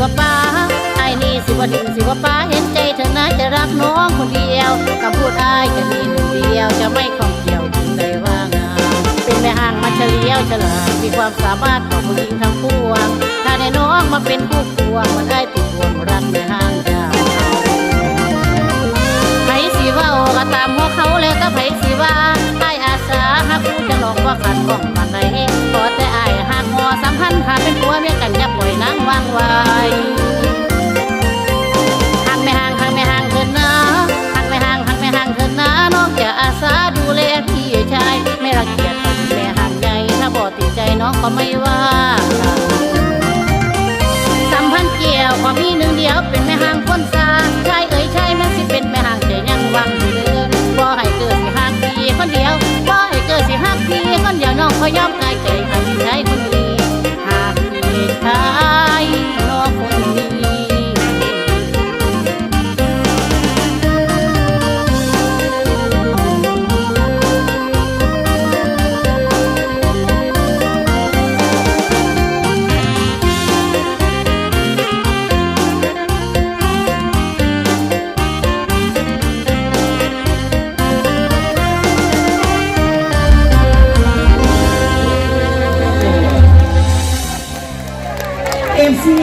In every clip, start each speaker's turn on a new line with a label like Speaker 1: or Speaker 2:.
Speaker 1: ว่าป้าไอ้นี่สิว่าดิ่งสิว่าป้าเห็นใจเธอนะจะรักน้องคนเดียวคำพูดอ้ายจะมีหนึ่งเดียวจะไม่ข้องเกี่ยวถึงใดว่างามเป็นแม่ห้างมาเฉลียวฉลาดมีความสามารถของผู้หญิงทั้งปวง ถ้าได้น้องมาเป็นคู่ควงมันได้ติดดวงรักแม่ห้างเจ้าไผสิว้าก็ตามหัวเขาแล้วก็ไผสิว่าไอ้อาสาหักผู้จะหลอกว่าขัดข้องมันใดขอแต่อ้ายหักหอสำคัญหาเป็นผัวเมียกันย่าปล่อย นางวางไว้หักไม่ห่างหักไม่ห่างเถินนะหักไม่ห่างหักไม่ห่างเถินนะน้องจะอาสาดูแลพี่ชายไม่รังเกียจคนแม่ห่างใหญ่ถ้าบ่ติดใจน้องก็ไม่ว่าสัมพันธ์เกี่ยวความมีหนึ่งเดียวเป็นแม่ห่างคนสาชายเอ่ยชายแม่สิเป็นแม่ห่างใจยังหวังเด้อบ่ให้เกิดสิหักพี่คนเดียวบ่ให้เกิดสิหักพี่คนเดียวน้องก็ยอมกายใจให้พี่ชายคนนี้หา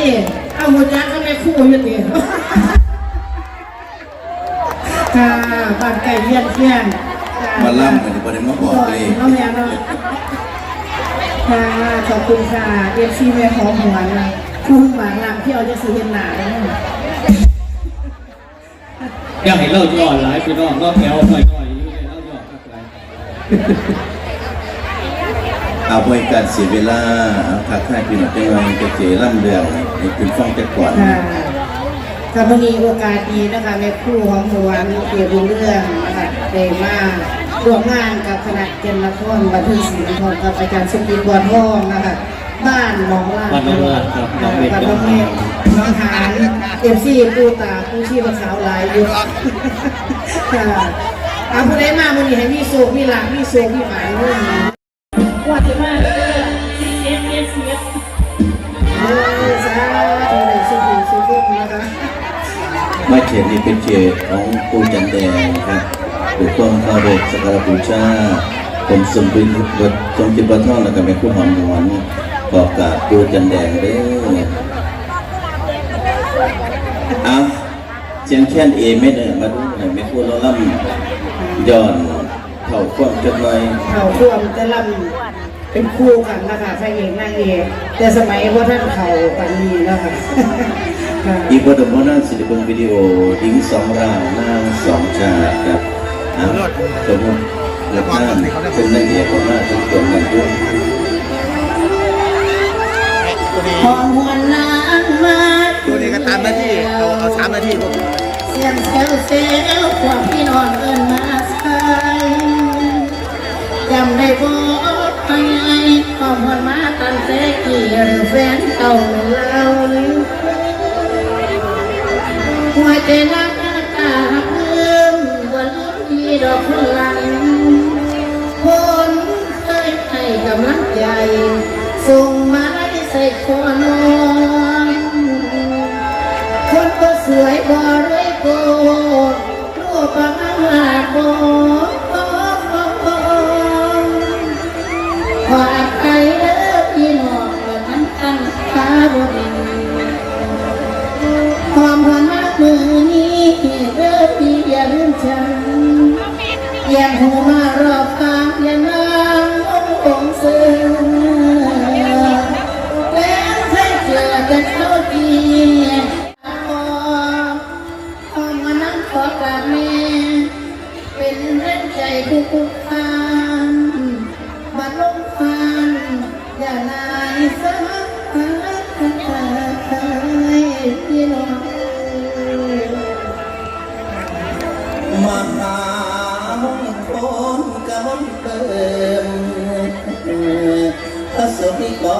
Speaker 2: เอ็มซีเอาหัวยักษ์ก็ไม่คู่อยู่ดีค่ะบ้านไก่เยี่ยนเยี่ยน
Speaker 3: มาล่ำกันประเด็นมาบอกเลย
Speaker 2: น้องแม่เนาะค่ะขอบคุณค่ะเอ็มซีแม่หอมหวานคุณหวานลำที่เอาจะสีเห็นหนาแล้ว
Speaker 4: อยากให้เล่าย่อหลายพี่น้องเล่าแถวหน่อยๆอยู่เลยเล่าย่อสักหลาย
Speaker 3: เอาไว้การเสียเวลาเอาทักทายพี่น้องจังหวัดจะเจล่ำเรือง ให้คุณฟังจะก่อน
Speaker 2: ค่ะค่ะวันนี้โอกาสดีนะคะแม่ครู่หอมหวานเกี่ยวกับเรื่องนะคะได้มาร่วมงานกับคณะเจนละครบันทึกศิลป์ทองกับอาจารย์สุกินบัวทองนะคะบ้านหนองลาด
Speaker 4: บ้านน้องลาดครับน้องเม็ด
Speaker 2: บ้านน้องเม็ดน้องหานเอฟซีปูตาปูชีพสาวหลายอยู่ค่ะเอาผู้ใดมาวันนี้ให้มีโศกมีหลักมีโศกมีหมายเรื่องนี้ มาเข
Speaker 3: ตนี้เป็นเขตของปูจันแดงครับด้วยความเคารพสักการะบูชาผมสมบูรณ์บทสมจิตบัตท่องแล้วก็เป็นผู้หอมหวนขอบกราบปูจันแดงเด้อเอาเสียงแค่นเอไม่เด้อมาดูหน่อยไม่พูดแล้วล่ำย้อนเข่าความจดหน่อย
Speaker 2: เขาควมแต่ลำเป็นคู่กันนะคะพระเอกนางเอกแต่สมัยว่าท่านเขาปานนี้แล้วค่ะค่ะ
Speaker 3: อีกบทบทนั้ นศิลปินวิดีโอหญิงสองร่างนางสองชาติครับอะสมมติหลักน้ำเป็นนางเอกของหน้าทุกคนกันด้วย
Speaker 2: หอมหวนนานมา
Speaker 5: ตัวนี้ก็ตามหน้าที่เอาเอาสามหน้าที่ผม
Speaker 2: เสียงเซลเซลความพี่นอนเอินมาใส่จำได้บ่ไปไงความหวนมาตันเสกี่หรือแฟนเก่าเรา หัวใจนักตาเพิ่มวันที่ดอกพลังคนเคยให้กำลังใจส่งมาให้ใส่คอนอนคนก็สวยบ่รวยโกรูปบางหาโกข ยังหูมารอบกา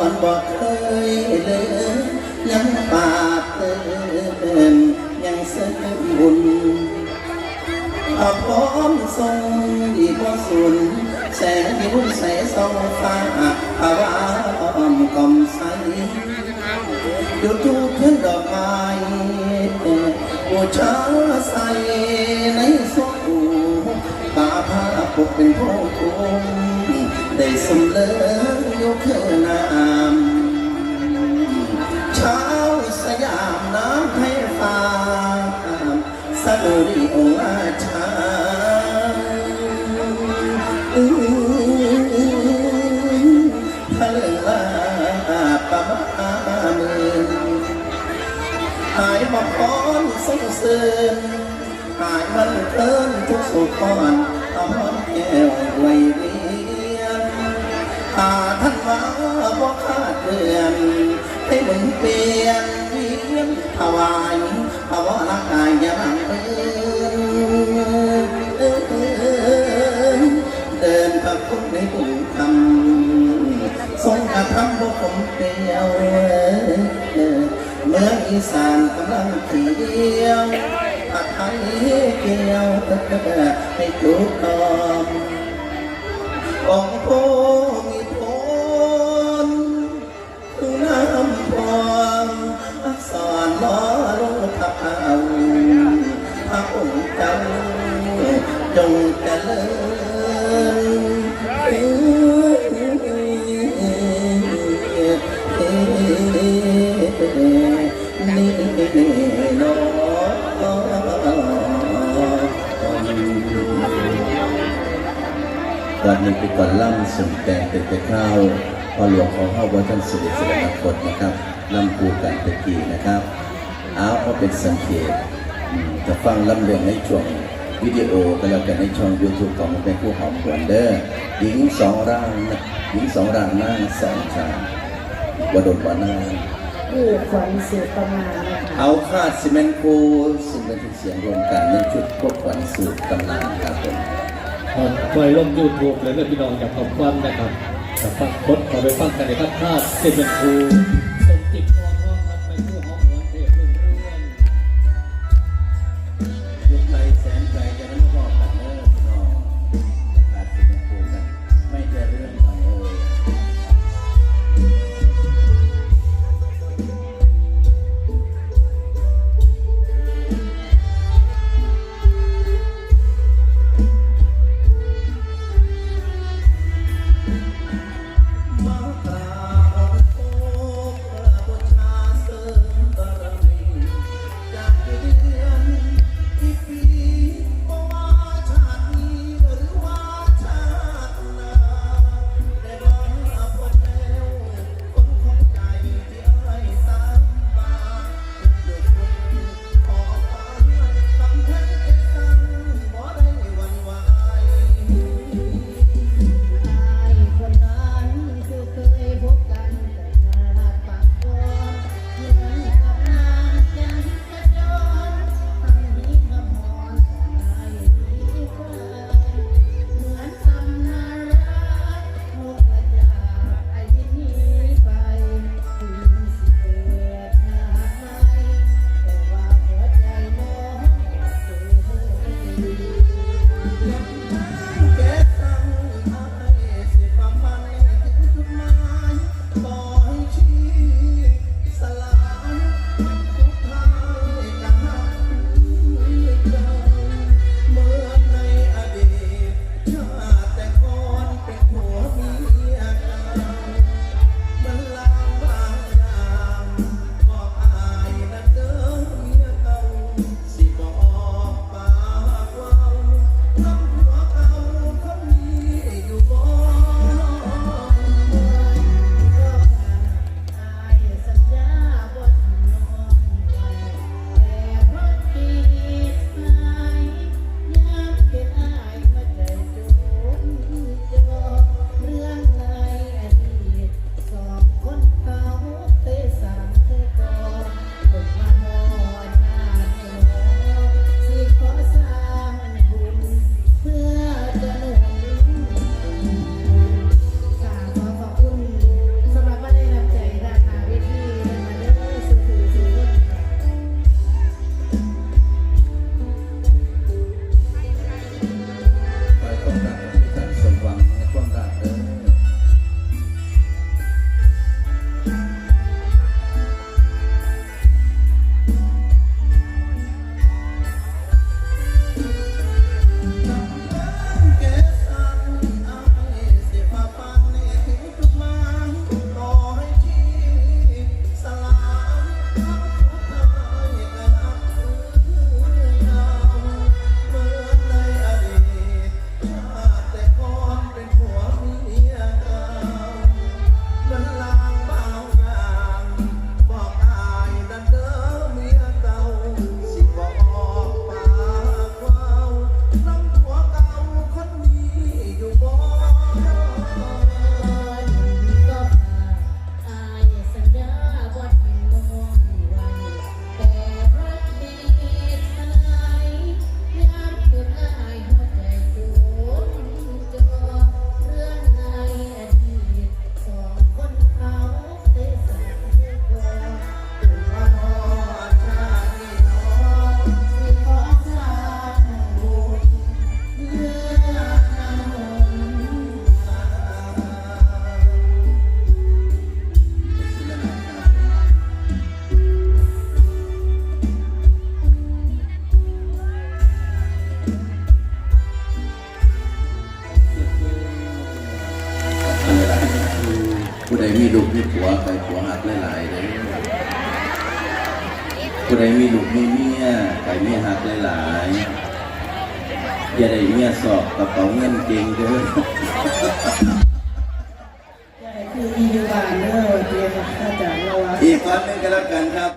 Speaker 2: มิกรบอก
Speaker 3: เคยเดินยังปากเติมยังเสริมบุญอาพร้อมทรงดีกว่าสุนแสงยิ้มใสสองฟ้าภาวะอ้อมกอมใสดูทูบเพื่อนดอกไม้ช้าใสในสกูตาผ้าปกเป็นพ่อคง ได้สมเลอยกเธอนามเช้าสยามน้ำให้ฟ้าสนุรีองราชาทะเลว่าปะมามือหายมาพร้อมส่งเสริมหายมันเกินทุกสุขอนเอาหอมแก้วไว้เรียนหา ท่านมาบ่ขาดเดือนให้มุนเปลี่ยนเวียนถวายภาวนาคายอยังเอินเดินกับคุณในบุญธรรมทรงกระทำพวกผมเปรียวเมืองอีสานกำลังเที่ยวผัดไทยเกี่ยวให้ถูกต้อง วันนี้เป็นก่อนล่ำส่งแต่งเป็นไปข้าวพอหลวงของเข้าวัดท่านสุริสระกฎนะครับล่ำปูกันตะกี้นะครับเอาเอาเป็นสังเกตอืมจะฟังลำเรื่องในช่วงวิดีโอก็แล้วกันในช่อง YouTube ของมันเป็นผู้หอมหวนเด้อหญิงสองร่างนะหญิงสองร่างนั่งสองชายกระโดดกว่านาง
Speaker 1: คือขวัญสืบประมาณนะคะ
Speaker 3: เอาคาดซีเมนต์คูซึ่งเป็นเสียงรวมกันในชุดพวกขวัญสูตรตำนานครับผม
Speaker 4: ปล่อยลงยูทูบเลยนะพี่น้องอยากขอบความนะครับแต่ฟังคดขอไปฟังกันในครับถ้าเซเป็นครูสมจิตพร ผู้
Speaker 3: ใดมีลูกมีผัวไปผัวหักหลายๆเลยผู้ใดมีลูกมีเมียไปเมียหักหลายๆอย่าได้เมียสอบกระเป๋าเงินเก่งเด้อ
Speaker 2: คืออียูบานเนอร์เรียนอาจารย์เราว่า
Speaker 3: อีกคนนึงก็แล้วกันครับ